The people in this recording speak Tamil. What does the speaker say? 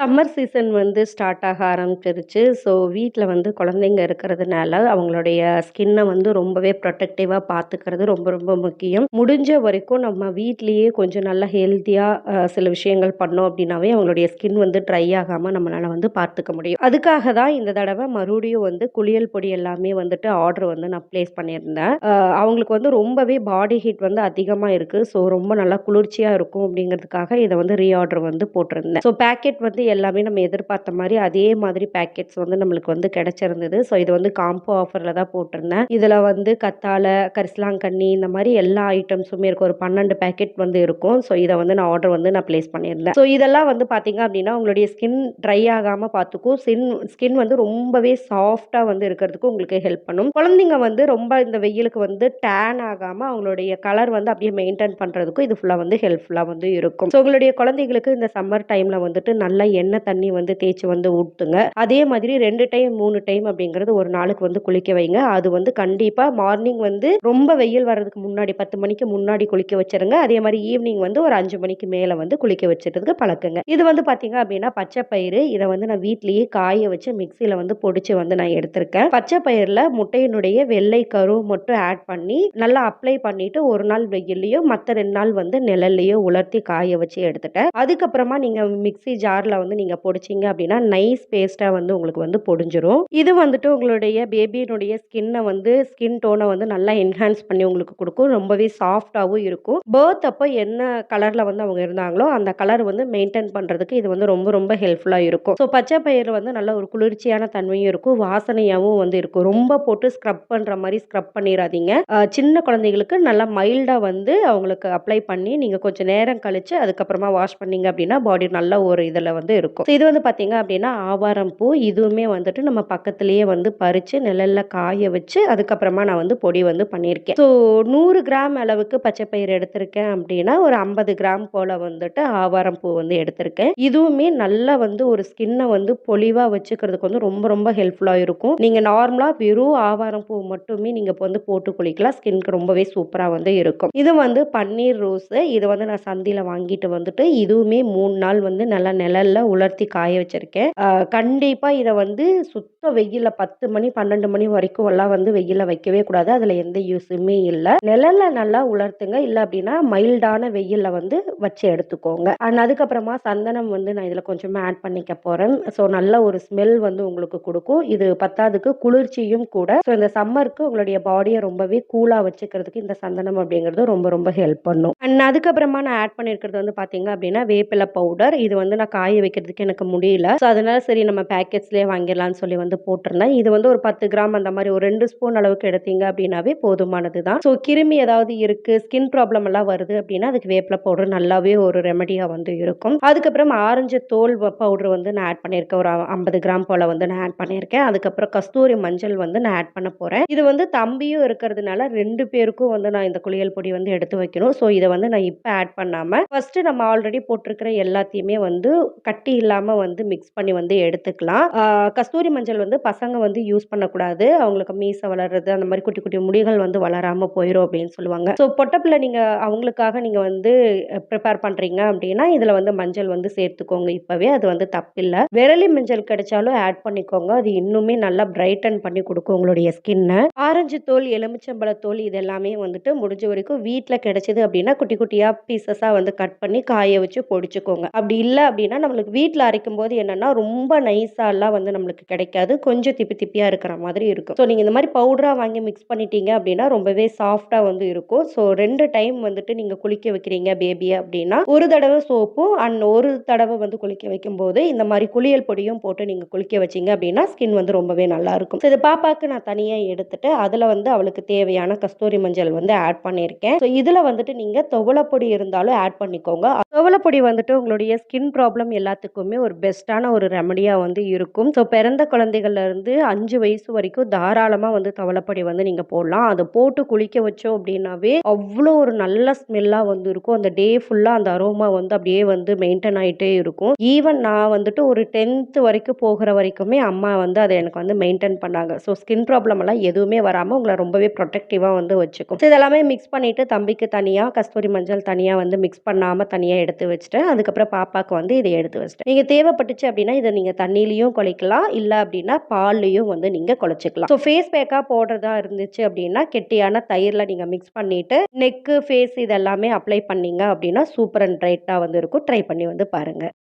சம்மர் சீசன் வந்து ஸ்டார்ட் ஆக ஆரம்பிச்சிருச்சு. ஸோ வீட்டில் வந்து குழந்தைங்க இருக்கிறதுனால, அவங்களுடைய ஸ்கின்னை வந்து ரொம்பவே ப்ரொடெக்டிவா பார்த்துக்கிறது ரொம்ப ரொம்ப முக்கியம். முடிஞ்ச வரைக்கும் நம்ம வீட்லேயே கொஞ்சம் நல்லா ஹெல்த்தியாக சில விஷயங்கள் பண்ணோம் அப்படின்னாவே, அவங்களுடைய ஸ்கின் வந்து ட்ரை ஆகாமல் நம்மளால் வந்து பார்த்துக்க முடியும். அதுக்காக தான் இந்த தடவை மறுபடியும் வந்து குளியல் பொடி எல்லாமே வந்துட்டு ஆர்டர் வந்து நான் ப்ளேஸ் பண்ணியிருந்தேன். அவங்களுக்கு வந்து ரொம்பவே பாடி ஹீட் வந்து அதிகமாக இருக்குது ஸோ ரொம்ப நல்லா குளிர்ச்சியாக இருக்கும் அப்படிங்கிறதுக்காக இதை வந்து ரீஆர்டர் வந்து போட்டிருந்தேன். ஸோ பேக்கெட் வந்து எல்லாமே நம்ம எதிர்பார்த்த மாதிரி அதே மாதிரி பேக்கெட்ஸ் வந்து நம்மளுக்கு வந்து கிடைச்சிருந்தது. ஸோ இது வந்து காம்போ ஆஃபரில் தான் போட்டிருந்தேன். இதில் வந்து கத்தாழை கரிசலாங்கண்ணி இந்த மாதிரி எல்லா ஐட்டம்ஸுமே இருக்கும். ஒரு 12 பேக்கெட் வந்து இருக்கும். ஸோ இதை வந்து நான் ஆர்டர் வந்து நான் ப்ளேஸ் பண்ணியிருந்தேன். ஸோ இதெல்லாம் வந்து பார்த்தீங்க அப்படின்னா, உங்களுடைய ஸ்கின் ட்ரை ஆகாமல் பார்த்துக்கும். ஸ்கின் ஸ்கின் வந்து ரொம்பவே சாஃப்டாக வந்து இருக்கிறதுக்கு உங்களுக்கு ஹெல்ப் பண்ணும். குழந்தைங்க வந்து ரொம்ப இந்த வெயிலுக்கு வந்து டேன் ஆகாமல் அவங்களுடைய கலர் வந்து அப்படியே மெயின்டெயின் பண்ணுறதுக்கும் இது ஃபுல்லாக வந்து ஹெல்ப்ஃபுல்லாக வந்து இருக்கும். ஸோ உங்களுடைய குழந்தைங்களுக்கு இந்த சம்மர் டைமில் வந்துட்டு நல்லா எண்ணெய் தண்ணி வந்து தேய்ச்சி வந்து ஊட்டுங்க அதே மாதிரி ரெண்டு டைம், மூணு டைம் அப்படிங்கிறது ஒரு நாளுக்கு வந்து குளிக்க வைங்க. அது வந்து கண்டிப்பா மார்னிங் வந்து ரொம்ப வெயில் வர்றதுக்கு முன்னாடி 10 மணிக்கு முன்னாடி குளிக்க வச்சிருங்க அதே மாதிரி ஈவினிங் வந்து ஒரு அஞ்சு மணிக்கு மேல வந்து குளிக்க வச்சிருக்கிறதுக்கு பழக்குங்க. இது வந்து பார்த்தீங்க அப்படின்னா, பச்சை பயிறு இதை வந்து நான் வீட்லயே காய வச்சு மிக்ஸியில வந்து பொடிச்சு வந்து நான் எடுத்திருக்கேன். பச்சை பயிர்ல முட்டையினுடைய வெள்ளை கரு மட்டும் ஆட் பண்ணி, நல்லா அப்ளை பண்ணிட்டு ஒரு நாள் வெயிலையோ மத்த ரெண்டு நாள் வந்து நிழல்லையோ உலர்த்தி காய வச்சு எடுத்துட்டேன். அதுக்கப்புறமா நீங்க மிக்ஸி ஜார்ல வந்து நீங்க பொடிச்சிங்க அப்படின்னா, நைஸ் பேஸ்ட்டாக வந்து உங்களுக்கு வந்து பொடிஞ்சிரும். இது வந்துட்டு உங்களுடைய பேபியினுடைய ஸ்கின்னை வந்து ஸ்கின் டோனை வந்து நல்லா என்ஹான்ஸ் பண்ணி உங்களுக்கு கொடுக்கும் ரொம்பவே சாஃப்டாகவும் இருக்கும். பேர்த் அப்போ என்ன கலர்ல வந்து அவங்க இருந்தாங்களோ, அந்த கலர் வந்து மெயின்டைன் பண்றதுக்கு இது வந்து ரொம்ப ரொம்ப ஹெல்ப்ஃபுல்லாக இருக்கும். ஸோ பச்சை பயிறு வந்து நல்ல ஒரு குளிர்ச்சியான தன்மையும் இருக்கும். வாசனையாகவும் வந்து இருக்கும். ரொம்ப போட்டு ஸ்க்ரப் பண்ற மாதிரி ஸ்க்ரப் பண்ணிடாதீங்க சின்ன குழந்தைகளுக்கு நல்லா மைல்டாக வந்து அவங்களுக்கு அப்ளை பண்ணி, நீங்க கொஞ்சம் நேரம் கழிச்சு அதுக்கப்புறமா வாஷ் பண்ணீங்க அப்படின்னா, பாடி நல்ல ஒரு இதில் வந்து இருக்கும். ஸோ இது வந்து பார்த்தீங்க அப்படின்னா, ஆவாரம் பூ. இதுவுமே வந்துட்டு நம்ம பக்கத்திலேயே வந்து பறித்து நிழலில் காய வச்சு, அதுக்கப்புறமா நான் வந்து பொடி வந்து பண்ணியிருக்கேன். ஸோ நூறு கிராம் அளவுக்கு பச்சை பயிறு எடுத்திருக்கேன் அப்படின்னா, ஒரு 50 கிராம் போல வந்துட்டு ஆவாரம் பூ வந்து எடுத்திருக்கேன். இதுவுமே நல்லா வந்து ஒரு ஸ்கின்னை வந்து பொலிவாக வச்சுக்கிறதுக்கு வந்து ரொம்ப ரொம்ப ஹெல்ப்ஃபுல்லாக இருக்கும். நீங்கள் நார்மலாக வெறும் ஆவாரம் பூ மட்டுமே நீங்கள் இப்போ வந்து போட்டு குளிக்கலாம். ஸ்கின்க்கு ரொம்பவே சூப்பராக வந்து இருக்கும். இது வந்து பன்னீர் ரோஸு. இது வந்து நான் சந்தியில் வாங்கிட்டு வந்துட்டு, இதுவுமே மூணு நாள் வந்து நல்லா நிழலில் உலர்த்தி காய வச்சிருக்கேன். கண்டிப்பாக கண்டிப்பா வந்து வந்து சுத்த வெயிலில் பத்து மணி, 12 மணி வரைக்கும் எல்லாம் வந்து வெயிலில் வைக்கவே கூடாது. அதுல எந்த யூஸுமே இல்ல. நிழல நல்லா உலர்த்துங்க. இல்ல அப்படின்னா மைல்டான வெயில்ல வந்து வச்சு எடுத்துக்கோங்க. அண்ட் அதுக்கப்புறமா சந்தனம் வந்து நான் இதுல கொஞ்சமா ஆட் பண்ணிக்க போறேன். ஸோ நல்ல ஒரு ஸ்மெல் வந்து உங்களுக்கு கொடுக்கும் இது பத்தாதுக்கு குளிர்ச்சியும் கூட. ஸோ இந்த சம்மருக்கு உங்களுடைய பாடியை ரொம்பவே கூலா வச்சுக்கிறதுக்கு இந்த சந்தனம் அப்படிங்கிறது ரொம்ப ரொம்ப ஹெல்ப் பண்ணும். அண்ட் அதுக்கப்புறமா நான் ஆட் பண்ணியிருக்கிறது வந்து பார்த்தீங்க அப்படின்னா, வேப்பிலை பவுடர். இது வந்து நான் காய வைக்கிறதுக்கு எனக்கு முடியல. ஸோ அதனால சரி நம்ம பேக்கெட்ஸ்லயே வாங்கிடலாம்னு சொல்லி வந்து போட்டிருந்தேன். இது வந்து ஒரு 10 கிராம் அந்த மாதிரி ஒரு ரெண்டு ஸ்பூன் அளவுக்கு எடுத்தீங்க அப்படின்னாவே போதுமானது தான். ஸோ கிருமி ஏதாவது இருக்கு, ஸ்கின் ப்ராப்ளம் எல்லாம் வருது அப்படின்னா, அதுக்கு வேப்பில பவுடர் நல்லாவே ஒரு ரெமடியாக வந்து இருக்கும். அதுக்கப்புறம் ஆரஞ்சு தோல் வ பவுடர் வந்து நான் ஆட் பண்ணியிருக்கேன். ஒரு 50 கிராம் போல வந்து நான் ஆட் பண்ணியிருக்கேன். அதுக்கப்புறம் கஸ்தூரி மஞ்சள் வந்து நான் ஆட் பண்ண போறேன். இது வந்து தம்பியும் இருக்கிறதுனால ரெண்டு பேருக்கும் வந்து நான் இந்த குளியல் பொடி வந்து எடுத்து வைக்கணும். ஸோ இதை வந்து நான் இப்போ ஆட் பண்ணாம, ஃபர்ஸ்ட்டு நம்ம ஆல்ரெடி போட்டிருக்கிற எல்லாத்தையுமே வந்து கட்டி இல்லாம வந்து மிக்ஸ் பண்ணி வந்து எடுத்துக்கலாம். கஸ்தூரி மஞ்சள் வந்து பசங்க வந்து யூஸ் பண்ணக்கூடாது. அவங்களுக்கு மீசை வளர்றது, அந்த மாதிரி குட்டி குட்டி முடிகள் வந்து வளராமல் போயிடும் அப்படின்னு சொல்லுவாங்க. ஸோ பொட்டப்பில் நீங்கள் அவங்களுக்காக நீங்கள் வந்து ப்ரிப்பேர் பண்ணுறீங்க அப்படின்னா, இதில் வந்து மஞ்சள் வந்து சேர்த்துக்கோங்க இப்போவே அது வந்து தப்பில்லை விரலி மஞ்சள் கிடைச்சாலும் ஆட் பண்ணிக்கோங்க. அது இன்னுமே நல்லா பிரைட்டன் பண்ணி கொடுக்கும் உங்களுடைய ஸ்கின்னை ஆரஞ்சு தோல், எலுமிச்சம்பழ தோல் இது எல்லாமே வந்துட்டு முடிஞ்ச வரைக்கும் வீட்டில் கிடைச்சது அப்படின்னா, குட்டி குட்டியாக பீசஸாக வந்து கட் பண்ணி காய வச்சு பொடிச்சுக்கோங்க. அப்படி இல்லை அப்படின்னா, நம்மளுக்கு வீட்டில் அரைக்கும் போது என்னென்னா ரொம்ப நைஸாலாம் வந்து நம்மளுக்கு கிடைக்காது. கொஞ்சம் திப்பி திப்பியா இருக்கிற மாதிரி இருக்கும். ஸோ நீங்கள் இந்த மாதிரி பவுடரா வாங்கி மிக்ஸ் பண்ணிட்டீங்க அப்படின்னா, ரொம்பவே சாஃப்டாக வந்து இருக்கும். ஸோ ரெண்டு டைம் வந்துட்டு நீங்கள் குளிக்க வைக்கிறீங்க பேபியை அப்படின்னா, ஒரு தடவை சோப்பும் அண்ட் ஒரு தடவை வந்து குளிக்க வைக்கும்போது, இந்த மாதிரி குளியல் பொடியும் போட்டு நீங்கள் குளிக்க வச்சீங்க அப்படின்னா, ஸ்கின் வந்து ரொம்பவே நல்லாருக்கும். ஸோ இது பாப்பாக்கு நான் தனியாக எடுத்துட்டு, அதில் வந்து அவளுக்கு தேவையான கஸ்தூரி மஞ்சள் வந்து ஆட் பண்ணியிருக்கேன். ஸோ இதில் வந்துட்டு நீங்கள் துவளப்பொடி இருந்தாலும் ஆட் பண்ணிக்கோங்க. துவளப்பொடி வந்துட்டு உங்களுடைய ஸ்கின் ப்ராப்ளம் எல்லாத்துக்குமே ஒரு பெஸ்ட்டான ஒரு ரெமடியாக வந்து இருக்கும். ஸோ பிறந்த குழந்தை குழந்தைகள்லேருந்து அஞ்சு வயசு வரைக்கும் தாராளமாக வந்து தவளைப்பொடி வந்து நீங்கள் போடலாம். அதை போட்டு குளிக்க வச்சோம் அப்படின்னாவே அவ்வளோ ஒரு நல்ல ஸ்மெல்லாக வந்து இருக்கும். அந்த டே ஃபுல்லாக அந்த அரோமா வந்து அப்படியே வந்து மெயின்டைன் ஆகிட்டே இருக்கும். ஈவன் நான் வந்துட்டு ஒரு டென்த்து வரைக்கும் போகிற வரைக்குமே அம்மா வந்து அதை எனக்கு வந்து மெயின்டைன் பண்ணாங்க. ஸோ ஸ்கின் ப்ராப்ளம் எல்லாம் எதுவுமே வராமல் உங்களை ரொம்பவே ப்ரொடெக்டிவாக வந்து வச்சுக்கும். ஸோ இதெல்லாமே மிக்ஸ் பண்ணிவிட்டு தம்பிக்கு தனியாக கஸ்தூரி மஞ்சள் தனியாக வந்து மிக்ஸ் பண்ணாமல் தனியாக எடுத்து வச்சுட்டேன். அதுக்கப்புறம் பாப்பாவுக்கு வந்து இதை எடுத்து வச்சுட்டேன். நீங்கள் தேவைப்பட்டுச்சு அப்படின்னா இதை நீங்கள் தண்ணியிலையும் குழைக்கலாம் இல்லை அப்படின்னா பால்லையும் வந்து நீங்கள் குழச்சிக்கலாம். ஸோ ஃபேஸ் பேக்காக போடுறதா இருந்துச்சு அப்படின்னா கெட்டியான தயிரில் நீங்கள் மிக்ஸ் பண்ணிவிட்டு நெக்கு ஃபேஸ் இதெல்லாமே அப்ளை பண்ணீங்க அப்படின்னா சூப்பர் அண்ட் ரைட்டாக வந்து இருக்கும். ட்ரை பண்ணி வந்து பாருங்கள்